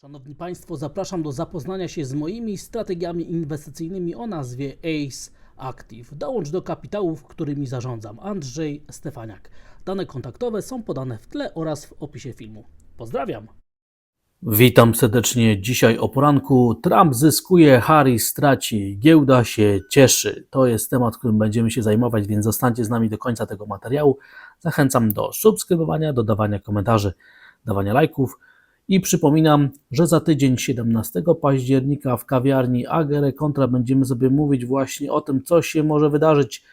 Szanowni Państwo, zapraszam do zapoznania się z moimi strategiami inwestycyjnymi o nazwie ACE Active. Dołącz do kapitałów, którymi zarządzam. Andrzej Stefaniak. Dane kontaktowe są podane w tle oraz w opisie filmu. Pozdrawiam. Witam serdecznie. Dzisiaj o poranku. Trump zyskuje, Harris traci, giełda się cieszy. To jest temat, którym będziemy się zajmować, więc zostańcie z nami do końca tego materiału. Zachęcam do subskrybowania, dodawania komentarzy, dawania lajków. I przypominam, że za tydzień 17 października w kawiarni Agere Contra będziemy sobie mówić właśnie o tym, co się może wydarzyć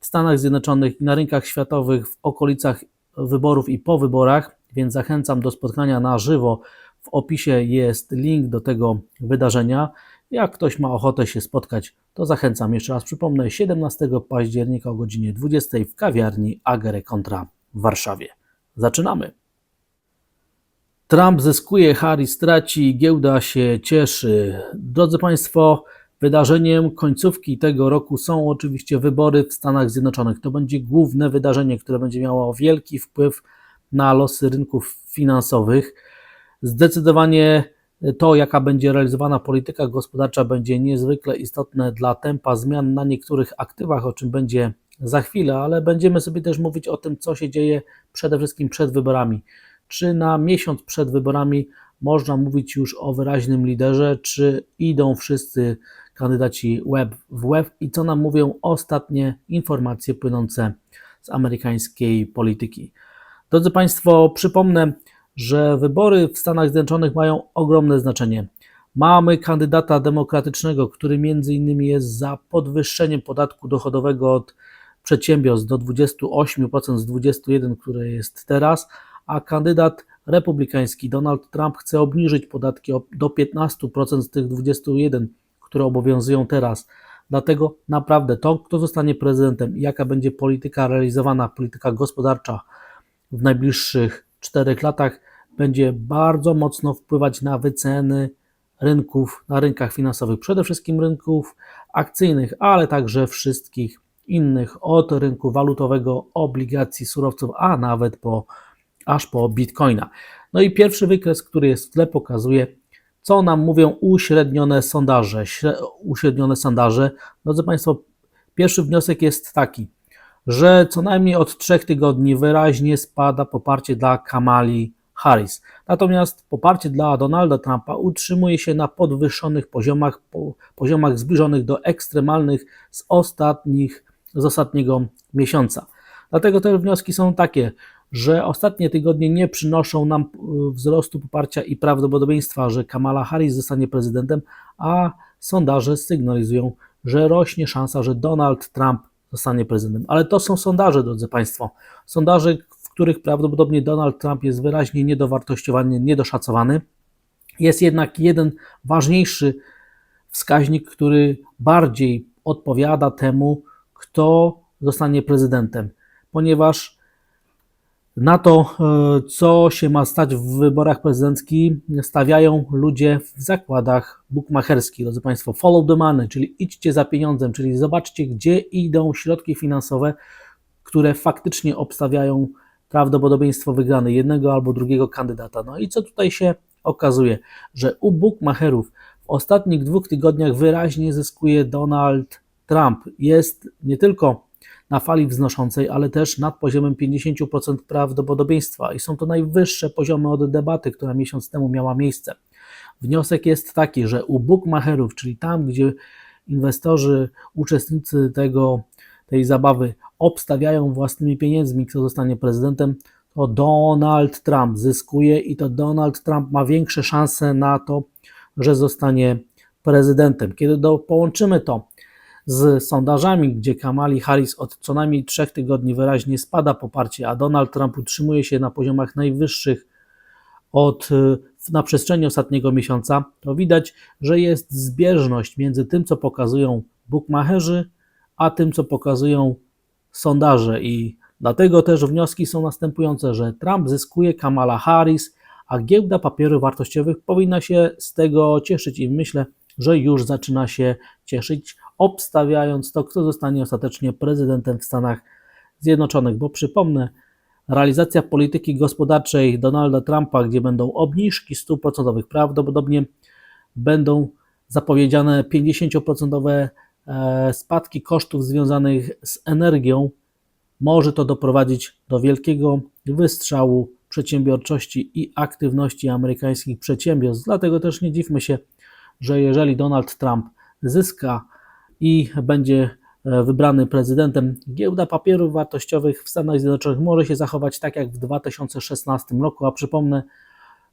w Stanach Zjednoczonych i na rynkach światowych w okolicach wyborów i po wyborach, więc zachęcam do spotkania na żywo. W opisie jest link do tego wydarzenia. Jak ktoś ma ochotę się spotkać, to zachęcam. Jeszcze raz przypomnę, 17 października o godzinie 20 w kawiarni Agere Contra w Warszawie. Zaczynamy! Trump zyskuje, Harris traci, giełda się cieszy. Drodzy Państwo, wydarzeniem końcówki tego roku są oczywiście wybory w Stanach Zjednoczonych. To będzie główne wydarzenie, które będzie miało wielki wpływ na losy rynków finansowych. Zdecydowanie to, jaka będzie realizowana polityka gospodarcza, będzie niezwykle istotne dla tempa zmian na niektórych aktywach, o czym będzie za chwilę, ale będziemy sobie też mówić o tym, co się dzieje przede wszystkim przed wyborami czy na miesiąc przed wyborami można mówić już o wyraźnym liderze, czy idą wszyscy kandydaci web w web i co nam mówią ostatnie informacje płynące z amerykańskiej polityki. Drodzy Państwo, przypomnę, że wybory w Stanach Zjednoczonych mają ogromne znaczenie. Mamy kandydata demokratycznego, który między innymi jest za podwyższeniem podatku dochodowego od przedsiębiorstw do 28% z 21%, które jest teraz, a kandydat republikański Donald Trump chce obniżyć podatki do 15% z tych 21%, które obowiązują teraz. Dlatego naprawdę to, kto zostanie prezydentem i jaka będzie polityka realizowana, polityka gospodarcza w najbliższych czterech latach, będzie bardzo mocno wpływać na wyceny rynków, na rynkach finansowych, przede wszystkim rynków akcyjnych, ale także wszystkich innych, od rynku walutowego, obligacji, surowców, a nawet po aż po bitcoina. No i pierwszy wykres, który jest w tle, pokazuje, co nam mówią uśrednione sondaże. Uśrednione sondaże. Drodzy Państwo, pierwszy wniosek jest taki, że co najmniej od trzech tygodni wyraźnie spada poparcie dla Kamali Harris. Natomiast poparcie dla Donalda Trumpa utrzymuje się na podwyższonych poziomach, poziomach zbliżonych do ekstremalnych z ostatnich, z ostatniego miesiąca. Dlatego te wnioski są takie, że ostatnie tygodnie nie przynoszą nam wzrostu poparcia i prawdopodobieństwa, że Kamala Harris zostanie prezydentem, a sondaże sygnalizują, że rośnie szansa, że Donald Trump zostanie prezydentem. Ale to są sondaże, drodzy Państwo. Sondaże, w których prawdopodobnie Donald Trump jest wyraźnie niedowartościowany, niedoszacowany. Jest jednak jeden ważniejszy wskaźnik, który bardziej odpowiada temu, kto zostanie prezydentem, ponieważ na to, e, co się ma stać w wyborach prezydenckich, stawiają ludzie w zakładach bukmacherskich. Drodzy Państwo, follow the money, czyli idźcie za pieniądzem, czyli zobaczcie, gdzie idą środki finansowe, które faktycznie obstawiają prawdopodobieństwo wygrany jednego albo drugiego kandydata. No i co tutaj się okazuje? Że u bukmacherów w ostatnich dwóch tygodniach wyraźnie zyskuje Donald Trump. Jest nie tylko na fali wznoszącej, ale też nad poziomem 50% prawdopodobieństwa i są to najwyższe poziomy od debaty, która miesiąc temu miała miejsce. Wniosek jest taki, że u bookmacherów, czyli tam, gdzie inwestorzy, uczestnicy tego, tej zabawy obstawiają własnymi pieniędzmi, kto zostanie prezydentem, to Donald Trump zyskuje i to Donald Trump ma większe szanse na to, że zostanie prezydentem. Kiedy do, połączymy to z sondażami, gdzie Kamali Harris od co najmniej trzech tygodni wyraźnie spada poparcie, a Donald Trump utrzymuje się na poziomach najwyższych od, na przestrzeni ostatniego miesiąca, to widać, że jest zbieżność między tym, co pokazują bookmacherzy, a tym, co pokazują sondaże. I dlatego też wnioski są następujące, że Trump zyskuje Kamala Harris, a giełda papierów wartościowych powinna się z tego cieszyć i myślę, że już zaczyna się cieszyć, obstawiając to, kto zostanie ostatecznie prezydentem w Stanach Zjednoczonych. Bo przypomnę, realizacja polityki gospodarczej Donalda Trumpa, gdzie będą obniżki stóp procentowych, prawdopodobnie będą zapowiedziane 50% e, spadki kosztów związanych z energią, może to doprowadzić do wielkiego wystrzału przedsiębiorczości i aktywności amerykańskich przedsiębiorstw. Dlatego też nie dziwmy się, że jeżeli Donald Trump zyska i będzie e, wybrany prezydentem, giełda papierów wartościowych w Stanach Zjednoczonych może się zachować tak jak w 2016 roku. A przypomnę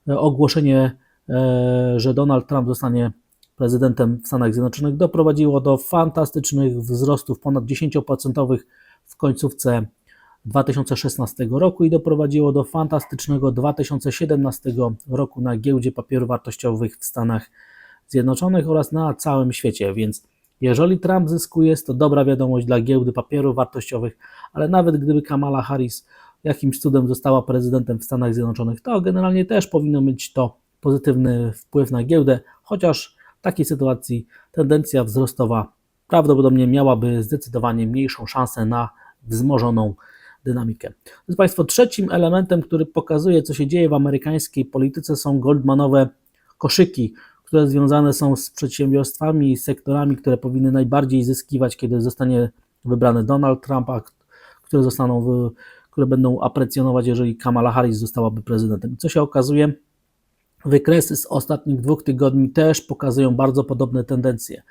e, ogłoszenie, e, że Donald Trump zostanie prezydentem w Stanach Zjednoczonych, doprowadziło do fantastycznych wzrostów ponad 10% w końcówce 2016 roku i doprowadziło do fantastycznego 2017 roku na giełdzie papierów wartościowych w Stanach Zjednoczonych oraz na całym świecie. Więc jeżeli Trump zyskuje, jest to dobra wiadomość dla giełdy papierów wartościowych, ale nawet gdyby Kamala Harris jakimś cudem została prezydentem w Stanach Zjednoczonych, to generalnie też powinno mieć to pozytywny wpływ na giełdę, chociaż w takiej sytuacji tendencja wzrostowa prawdopodobnie miałaby zdecydowanie mniejszą szansę na wzmożoną dynamikę. Drodzy Państwo, trzecim elementem, który pokazuje, co się dzieje w amerykańskiej polityce, są Goldmanowe koszyki, które związane są z przedsiębiorstwami i sektorami, które powinny najbardziej zyskiwać, kiedy zostanie wybrany Donald Trump, a które zostaną, w, które będą aprecjonować, jeżeli Kamala Harris zostałaby prezydentem. Co się okazuje? Wykresy z ostatnich dwóch tygodni też pokazują bardzo podobne tendencje.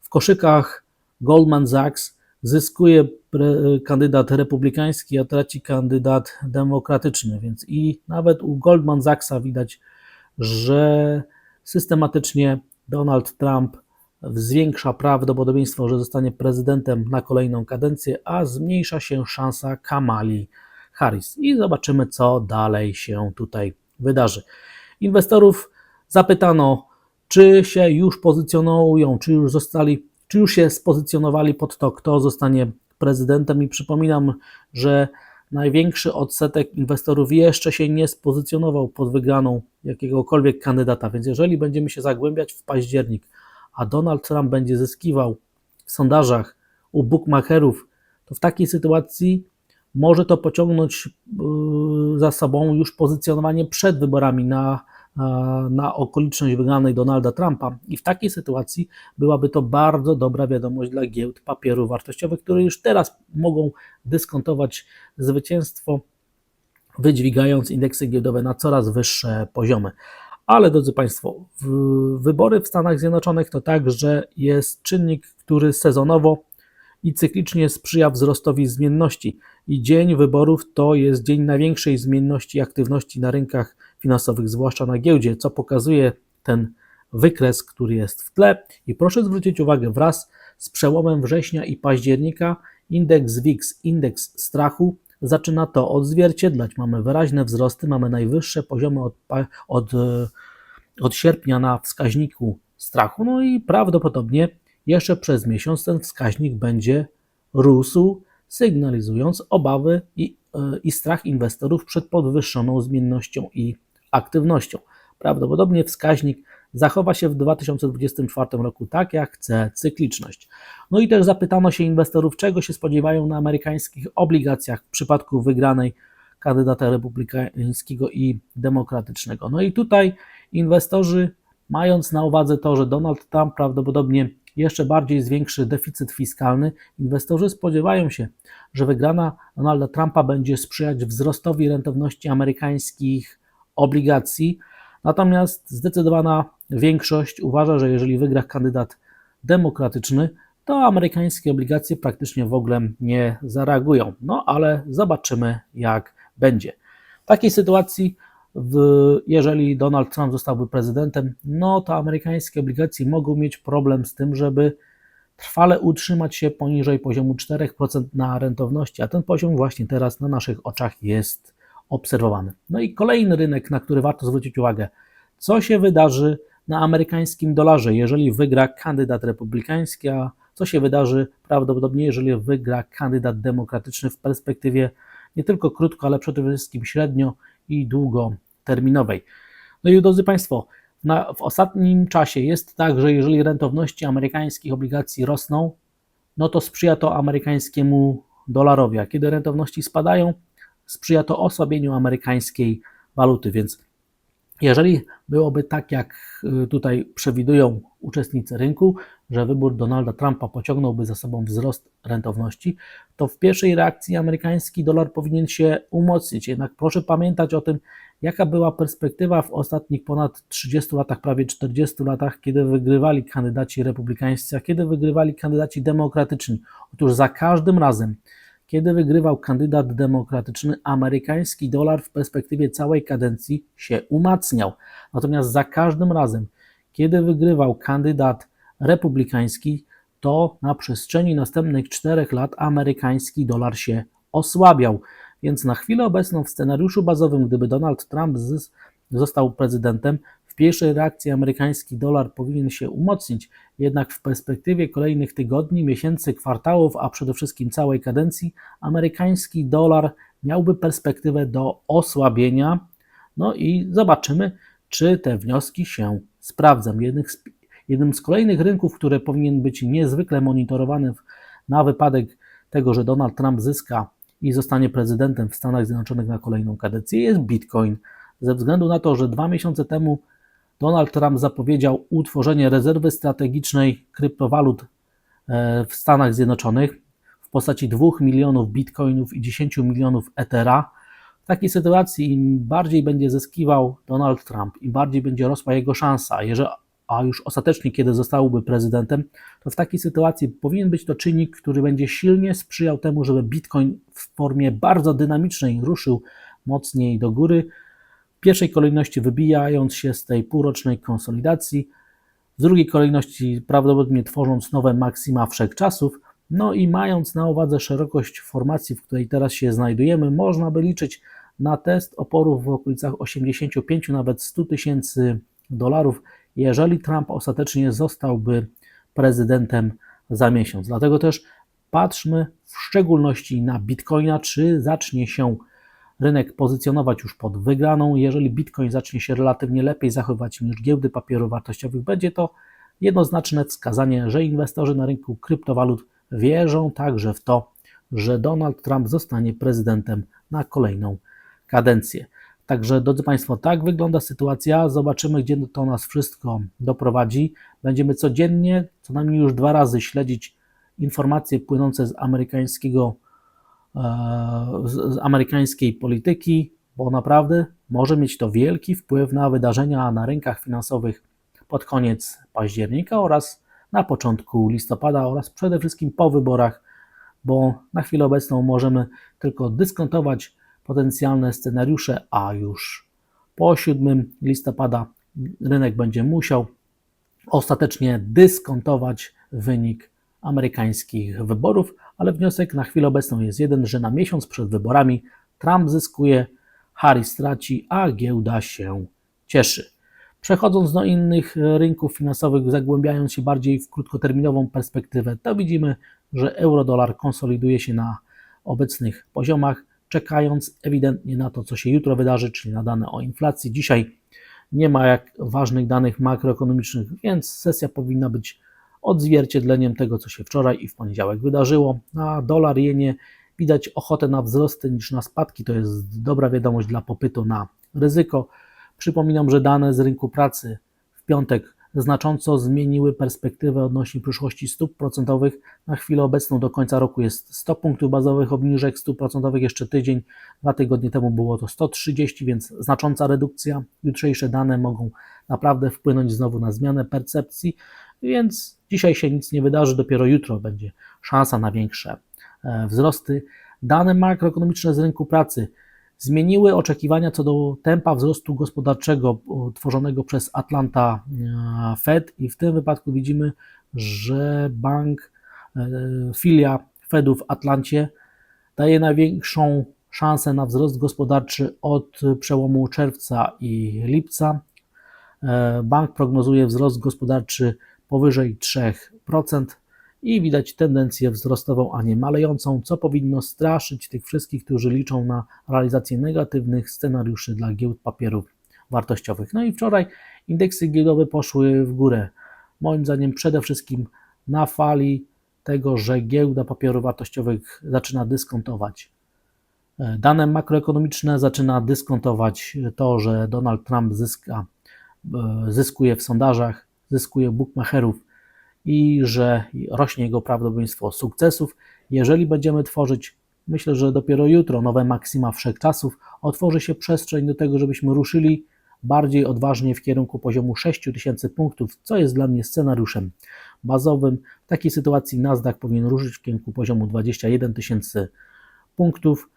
W koszykach Goldman Sachs zyskuje kandydat republikański, a traci kandydat demokratyczny, więc i nawet u Goldman Sachsa widać, że systematycznie Donald Trump zwiększa prawdopodobieństwo, że zostanie prezydentem na kolejną kadencję, a zmniejsza się szansa Kamali Harris. I zobaczymy, co dalej się tutaj wydarzy. Inwestorów zapytano, czy się już pozycjonują, czy już zostali, czy już się spozycjonowali pod to, kto zostanie prezydentem. I przypominam, że największy odsetek inwestorów jeszcze się nie spozycjonował pod wygraną jakiegokolwiek kandydata. Więc jeżeli będziemy się zagłębiać w październik, a Donald Trump będzie zyskiwał w sondażach u bookmacherów, to w takiej sytuacji może to pociągnąć yy, za sobą już pozycjonowanie przed wyborami na na okoliczność wygranej Donalda Trumpa i w takiej sytuacji byłaby to bardzo dobra wiadomość dla giełd papierów wartościowych, które już teraz mogą dyskontować zwycięstwo, wydźwigając indeksy giełdowe na coraz wyższe poziomy. Ale drodzy Państwo, wybory w Stanach Zjednoczonych to także jest czynnik, który sezonowo i cyklicznie sprzyja wzrostowi zmienności. I dzień wyborów to jest dzień największej zmienności i aktywności na rynkach finansowych, zwłaszcza na giełdzie, co pokazuje ten wykres, który jest w tle. I proszę zwrócić uwagę, wraz z przełomem września i października indeks WIX, indeks strachu, zaczyna to odzwierciedlać. Mamy wyraźne wzrosty, mamy najwyższe poziomy od, od, od sierpnia na wskaźniku strachu, no i prawdopodobnie jeszcze przez miesiąc ten wskaźnik będzie rósł, sygnalizując obawy i, e, i strach inwestorów przed podwyższoną zmiennością i aktywnością. Prawdopodobnie wskaźnik zachowa się w 2024 roku tak, jak chce cykliczność. No i też zapytano się inwestorów, czego się spodziewają na amerykańskich obligacjach w przypadku wygranej kandydata republikańskiego i demokratycznego. No i tutaj inwestorzy, mając na uwadze to, że Donald Trump prawdopodobnie jeszcze bardziej zwiększy deficyt fiskalny, inwestorzy spodziewają się, że wygrana Donalda Trumpa będzie sprzyjać wzrostowi rentowności amerykańskich obligacji. Natomiast zdecydowana większość uważa, że jeżeli wygra kandydat demokratyczny, to amerykańskie obligacje praktycznie w ogóle nie zareagują. No ale zobaczymy, jak będzie. W takiej sytuacji, w, jeżeli Donald Trump zostałby prezydentem, no to amerykańskie obligacje mogą mieć problem z tym, żeby trwale utrzymać się poniżej poziomu 4% na rentowności, a ten poziom właśnie teraz na naszych oczach jest obserwowany. No i kolejny rynek, na który warto zwrócić uwagę. Co się wydarzy na amerykańskim dolarze, jeżeli wygra kandydat republikański, a co się wydarzy prawdopodobnie, jeżeli wygra kandydat demokratyczny w perspektywie nie tylko krótko, ale przede wszystkim średnio i długoterminowej. No i drodzy Państwo, na, w ostatnim czasie jest tak, że jeżeli rentowności amerykańskich obligacji rosną, no to sprzyja to amerykańskiemu dolarowi, a kiedy rentowności spadają, sprzyja to osłabieniu amerykańskiej waluty, więc jeżeli byłoby tak, jak y, tutaj przewidują uczestnicy rynku, że wybór Donalda Trumpa pociągnąłby za sobą wzrost rentowności, to w pierwszej reakcji amerykański dolar powinien się umocnić. Jednak proszę pamiętać o tym, jaka była perspektywa w ostatnich ponad 30 latach, prawie 40 latach, kiedy wygrywali kandydaci republikańscy, a kiedy wygrywali kandydaci demokratyczni. Otóż za każdym razem, kiedy wygrywał kandydat demokratyczny, amerykański dolar w perspektywie całej kadencji się umacniał. Natomiast za każdym razem, kiedy wygrywał kandydat republikański, to na przestrzeni następnych czterech lat amerykański dolar się osłabiał. Więc na chwilę obecną w scenariuszu bazowym, gdyby Donald Trump został prezydentem, w pierwszej reakcji amerykański dolar powinien się umocnić, jednak w perspektywie kolejnych tygodni, miesięcy, kwartałów, a przede wszystkim całej kadencji, amerykański dolar miałby perspektywę do osłabienia. No i zobaczymy, czy te wnioski się sprawdzą. Jednym z kolejnych rynków, które powinien być niezwykle monitorowany na wypadek tego, że Donald Trump zyska i zostanie prezydentem w Stanach Zjednoczonych na kolejną kadencję, jest Bitcoin. Ze względu na to, że dwa miesiące temu Donald Trump zapowiedział utworzenie rezerwy strategicznej kryptowalut e, w Stanach Zjednoczonych w postaci 2 milionów bitcoinów i 10 milionów Ethera. W takiej sytuacji im bardziej będzie zyskiwał Donald Trump, im bardziej będzie rosła jego szansa, a już ostatecznie kiedy zostałby prezydentem, to w takiej sytuacji powinien być to czynnik, który będzie silnie sprzyjał temu, żeby Bitcoin w formie bardzo dynamicznej ruszył mocniej do góry, pierwszej kolejności wybijając się z tej półrocznej konsolidacji, w drugiej kolejności prawdopodobnie tworząc nowe maksima wszechczasów, no i mając na uwadze szerokość formacji, w której teraz się znajdujemy, można by liczyć na test oporów w okolicach 85, nawet 100 tysięcy dolarów, jeżeli Trump ostatecznie zostałby prezydentem za miesiąc. Dlatego też patrzmy w szczególności na Bitcoina, czy zacznie się rynek pozycjonować już pod wygraną. Jeżeli Bitcoin zacznie się relatywnie lepiej zachowywać niż giełdy papierów wartościowych, będzie to jednoznaczne wskazanie, że inwestorzy na rynku kryptowalut wierzą także w to, że Donald Trump zostanie prezydentem na kolejną kadencję. Także, drodzy Państwo, tak wygląda sytuacja. Zobaczymy, gdzie to nas wszystko doprowadzi. Będziemy codziennie, co najmniej już dwa razy śledzić informacje płynące z amerykańskiego z amerykańskiej polityki, bo naprawdę może mieć to wielki wpływ na wydarzenia na rynkach finansowych pod koniec października oraz na początku listopada oraz przede wszystkim po wyborach, bo na chwilę obecną możemy tylko dyskontować potencjalne scenariusze, a już po 7 listopada rynek będzie musiał ostatecznie dyskontować wynik amerykańskich wyborów, ale wniosek na chwilę obecną jest jeden, że na miesiąc przed wyborami Trump zyskuje, Harris traci, a giełda się cieszy. Przechodząc do innych rynków finansowych, zagłębiając się bardziej w krótkoterminową perspektywę, to widzimy, że euro-dolar konsoliduje się na obecnych poziomach, czekając ewidentnie na to, co się jutro wydarzy, czyli na dane o inflacji. Dzisiaj nie ma jak ważnych danych makroekonomicznych, więc sesja powinna być odzwierciedleniem tego, co się wczoraj i w poniedziałek wydarzyło. Na dolar jenie widać ochotę na wzrosty niż na spadki. To jest dobra wiadomość dla popytu na ryzyko. Przypominam, że dane z rynku pracy w piątek znacząco zmieniły perspektywę odnośnie przyszłości stóp procentowych. Na chwilę obecną do końca roku jest 100 punktów bazowych obniżek stóp procentowych, jeszcze tydzień, dwa tygodnie temu było to 130, więc znacząca redukcja. Jutrzejsze dane mogą naprawdę wpłynąć znowu na zmianę percepcji, więc dzisiaj się nic nie wydarzy, dopiero jutro będzie szansa na większe e, wzrosty. Dane makroekonomiczne z rynku pracy zmieniły oczekiwania co do tempa wzrostu gospodarczego tworzonego przez Atlanta e, Fed i w tym wypadku widzimy, że bank, e, filia Fedu w Atlancie daje największą szansę na wzrost gospodarczy od przełomu czerwca i lipca. Bank prognozuje wzrost gospodarczy powyżej 3% i widać tendencję wzrostową, a nie malejącą, co powinno straszyć tych wszystkich, którzy liczą na realizację negatywnych scenariuszy dla giełd papierów wartościowych. No i wczoraj indeksy giełdowe poszły w górę. Moim zdaniem przede wszystkim na fali tego, że giełda papierów wartościowych zaczyna dyskontować E, Dane makroekonomiczne zaczyna dyskontować to, że Donald Trump zyska, e, zyskuje w sondażach, zyskuje bookmacherów i że rośnie jego prawdopodobieństwo sukcesów. Jeżeli będziemy tworzyć, myślę, że dopiero jutro, nowe maksima wszechczasów, otworzy się przestrzeń do tego, żebyśmy ruszyli bardziej odważnie w kierunku poziomu 6000 punktów, co jest dla mnie scenariuszem bazowym. W takiej sytuacji Nasdaq powinien ruszyć w kierunku poziomu 21 tysięcy punktów.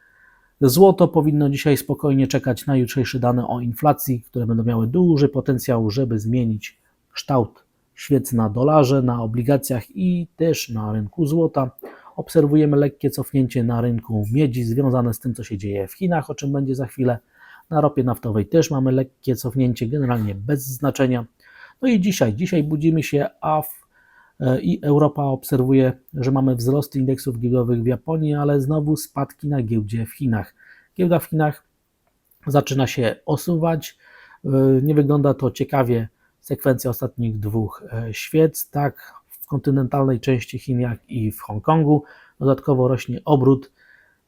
Złoto powinno dzisiaj spokojnie czekać na jutrzejsze dane o inflacji, które będą miały duży potencjał, żeby zmienić kształt świec na dolarze, na obligacjach i też na rynku złota. Obserwujemy lekkie cofnięcie na rynku miedzi związane z tym, co się dzieje w Chinach, o czym będzie za chwilę. Na ropie naftowej też mamy lekkie cofnięcie, generalnie bez znaczenia. No i dzisiaj, dzisiaj budzimy się, a w, e, i Europa obserwuje, że mamy wzrosty indeksów giełdowych w Japonii, ale znowu spadki na giełdzie w Chinach. Giełda w Chinach zaczyna się osuwać. E, Nie wygląda to ciekawie sekwencja ostatnich dwóch e, świec, tak w kontynentalnej części Chin, jak i w Hongkongu. Dodatkowo rośnie obrót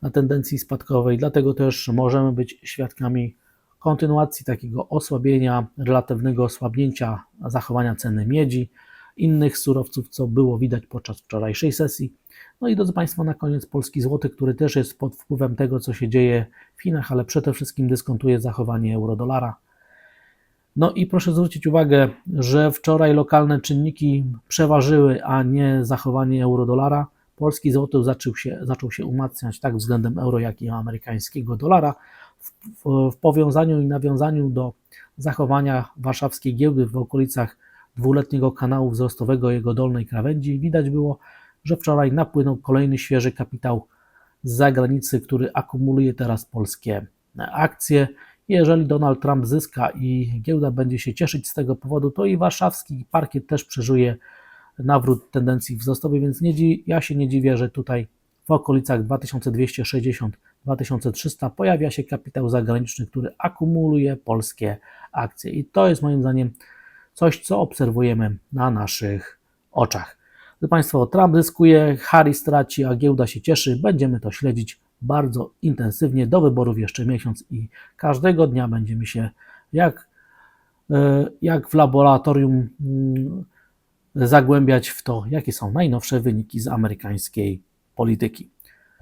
na tendencji spadkowej, dlatego też możemy być świadkami kontynuacji takiego osłabienia, relatywnego osłabnięcia zachowania ceny miedzi, innych surowców, co było widać podczas wczorajszej sesji. No i drodzy Państwo, na koniec polski złoty, który też jest pod wpływem tego, co się dzieje w Chinach, ale przede wszystkim dyskontuje zachowanie euro-dolara. No i proszę zwrócić uwagę, że wczoraj lokalne czynniki przeważyły, a nie zachowanie euro-dolara. Polski złoty zaczął się, zaczął się umacniać tak względem euro, jak i amerykańskiego dolara. W, w, w powiązaniu i nawiązaniu do zachowania warszawskiej giełdy w okolicach dwuletniego kanału wzrostowego jego dolnej krawędzi widać było, że wczoraj napłynął kolejny świeży kapitał z zagranicy, który akumuluje teraz polskie akcje. Jeżeli Donald Trump zyska i giełda będzie się cieszyć z tego powodu, to i warszawski parkiet też przeżuje nawrót tendencji wzrostowej, więc nie, ja się nie dziwię, że tutaj w okolicach 2260-2300 pojawia się kapitał zagraniczny, który akumuluje polskie akcje. I to jest moim zdaniem coś, co obserwujemy na naszych oczach. Gdy Państwo, Trump zyskuje, Harris traci, a giełda się cieszy, będziemy to śledzić bardzo intensywnie do wyborów jeszcze miesiąc i każdego dnia będziemy się jak, e, jak w laboratorium mm, zagłębiać w to, jakie są najnowsze wyniki z amerykańskiej polityki.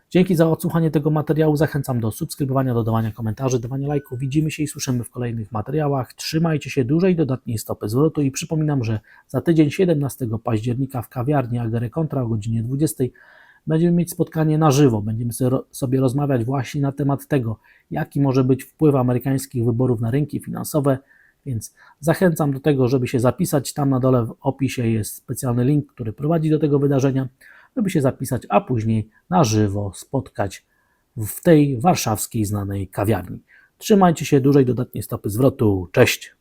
Dzięki za odsłuchanie tego materiału. Zachęcam do subskrybowania, dodawania komentarzy, dawania lajków. Widzimy się i słyszymy w kolejnych materiałach. Trzymajcie się dużej, dodatniej stopy zwrotu i przypominam, że za tydzień 17 października w kawiarni Agery Kontra o godzinie 20 będziemy mieć spotkanie na żywo. Będziemy sobie rozmawiać właśnie na temat tego, jaki może być wpływ amerykańskich wyborów na rynki finansowe. Więc zachęcam do tego, żeby się zapisać. Tam na dole w opisie jest specjalny link, który prowadzi do tego wydarzenia, żeby się zapisać, a później na żywo spotkać w tej warszawskiej znanej kawiarni. Trzymajcie się dużej dodatniej stopy zwrotu. Cześć!